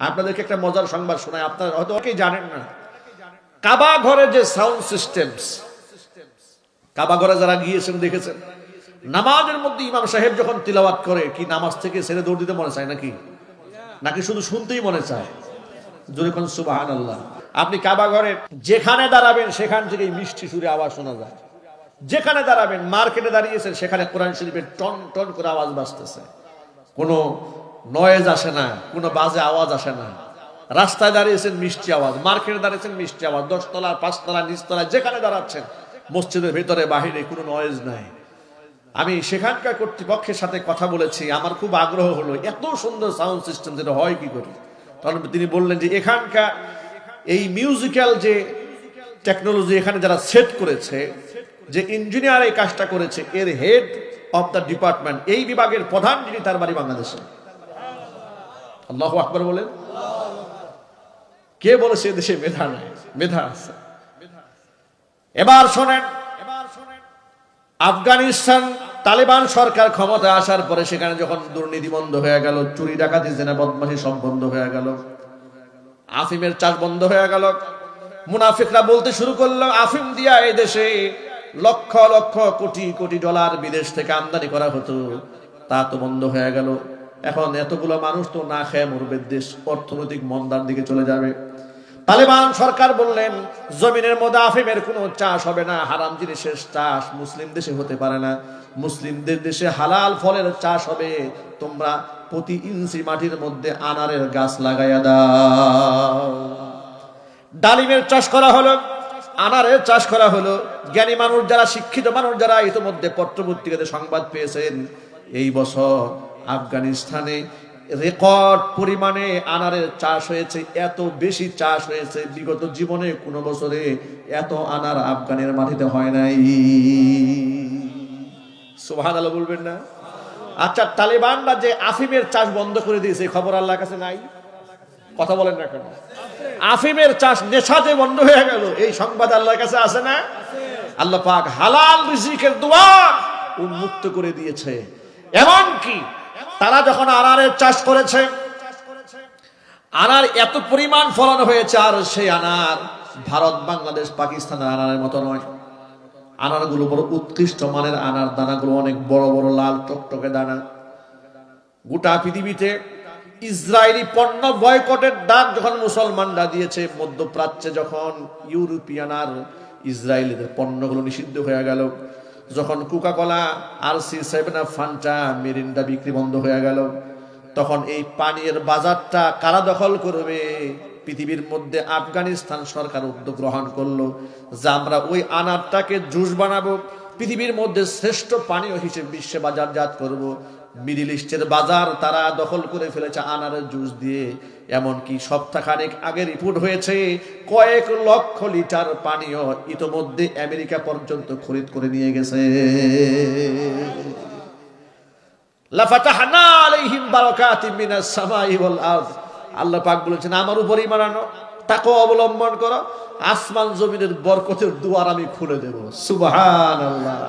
আপনাদেরকে একটা মজার সংবাদ শোনায় আপনারা হয়তো অনেকেই জানেন না। কাবা ঘরে যে সাউন্ড সিস্টেমস কাবা ঘরে যারা গিয়েছেন, দেখেছেন? নামাজের মধ্যে ইমাম সাহেব যখন তিলাওয়াত করে, কি নামাজ থেকে ছেড়ে দৌড় দিতে মনে চায় নাকি? নাকি শুধু শুনতেই মনে চায়? সুবাহান আল্লাহ আপনি কাবা ঘরে যেখানে দাঁড়াবেন, সেখান থেকে মিষ্টি সুরে আওয়াজ শোনা যায়। যেখানে দাঁড়াবেন, মার্কেটে দাঁড়িয়েছেন, সেখানে কোরআন শরীফের টন টন করে আওয়াজ বাজতেছে। কোনো নয়েজ আসে না, কোনো বাজে আওয়াজ আসে না। রাস্তায় দাঁড়িয়েছেন মিষ্টি আওয়াজ, মার্কেটে দাঁড়িয়েছেন মিষ্টি আওয়াজ, দশতলা, পাঁচতলা, নিচতলা, যেখানে দাঁড়াচ্ছেন, মসজিদের ভিতরে, বাহিরে কোনো নয়েজ নাই। আমি সেখানকার কর্তৃপক্ষের সাথে কথা বলেছি, আমার খুব আগ্রহ হলো, এত সুন্দর সাউন্ড সিস্টেম যেটা হয় কি করে? তখন তিনি বললেন যে, এখানকার এই মিউজিক্যাল যে টেকনোলজি এখানে যারা সেট করেছে, যে ইঞ্জিনিয়ার এই কাজটা করেছে, এর হেড অফ দ্য ডিপার্টমেন্ট এই বিভাগের প্রধান যিনি, তার বাড়ি বাংলাদেশে। আল্লাহ আকবর বলেন? কে বলেছে দেশে মেধা নাই? মেধা আছে। এবার শোনেন, আফগানিস্তান তালেবান সরকার ক্ষমতায় আসার পরে সেখানে যখন দুর্নীতি বন্ধ হয়ে গেল, চুরি ডাকাতি, জেনা বদমাশি সব বন্ধ হয়ে গেল। আফিমের চাষ বন্ধ হয়ে গেল। মুনাফিকরা বলতে শুরু করল আফিম দিয়া এই দেশে লক্ষ লক্ষ কোটি কোটি ডলার বিদেশ থেকে আমদানি করা হতো। তা তো বন্ধ হয়ে গেল। এখন এতগুলো মানুষ তো না খেয়ে মরবে, দেশ অর্থনৈতিক মন্দার দিকে চলে যাবে। তালেবান সরকার বললেন, জমিনের মধ্যে আফিমের কোনো চাষ হবে না, হারাম জিনিসের চাষ মুসলিম দেশে হতে পারে না। মুসলিমদের দেশে হালাল ফলের চাষ হবে, তোমরা প্রতি ইঞ্চি মাটির মধ্যে আনারের গাছ লাগাইয়া দাও। ডালিমের চাষ করা হলো, আনারের চাষ করা হলো। জ্ঞানী মানুষ যারা, শিক্ষিত মানুষ যারা, ইতিমধ্যে পত্রপত্রিকাতে সংবাদ পেয়েছেন, এই বছর আফগানিস্তানে রেকর্ড পরিমাণে আনারের চাষ হয়েছে, এত বেশি চাষ হয়েছে, বিগত জীবনে কোনো বছরে এত আনার আফগানের মাটিতে হয় নাই। সুবহান আলো বলবেন না? আচ্ছা তালেবানরা যে আফিমের চাষ বন্ধ করে দিয়েছে খবর আল্লাহর কাছে নাই? কথা বলেন না কেন? আফিমের চাষ নেশা যে বন্ধ হয়ে গেল, এই সংবাদ আল্লাহর কাছে আছে না? আল্লাহ পাক হালাল রিজিকের দুয়ার উন্মুক্ত করে দিয়েছে। এমন কি তারা যখন আনারের চাষ করেছে আনার এত পরিমাণ ফলন হয়েছে, আর সেই আনার ভারত, বাংলাদেশ পাকিস্তানের আনারের মতো নয়। আনারগুলো বড় উৎকৃষ্ট মানের আনার, দানাগুলো অনেক বড় বড় লাল টকটকে দানা। গোটা পৃথিবীতে ইসরায়েলি পণ্য বয়কটের ডাক যখন মুসলমানরা দিয়েছে, মধ্যপ্রাচ্যে যখন ইউরোপিয়ান আর ইসরায়েলিদের পণ্যগুলো নিষিদ্ধ হয়ে গেল যখন কোকা কোলা আর সি সেভেন ফান্টা মিরিন্ডা বিক্রি বন্ধ হয়ে গেল, তখন এই পানির বাজারটা কারা দখল করবে? পৃথিবীর মধ্যে আফগানিস্তান সরকার উদ্যোগ গ্রহণ করল, যে আমরা ওই আনারটাকে জুস বানাবো, পৃথিবীর মধ্যে শ্রেষ্ঠ পানীয় হিসেবে বিশ্বে বাজারজাত করব। মিডিল ইস্টের বাজার তারা দখল করে ফেলেছে আনারের জুস দিয়ে। এমনকি সপ্তাহখানেক আগে রিপোর্ট হয়েছে, কয়েক লক্ষ লিটার পানীয় ইতোমধ্যে আমেরিকা পর্যন্ত খরিদ করে নিয়ে গেছে। আল্লাহ পাক বলেছেন, আমার উপরই মানানো তাকে অবলম্বন করো, আসমান জমিনের বরকতের দুয়ার আমি খুলে দেব। সুবহানাল্লাহ।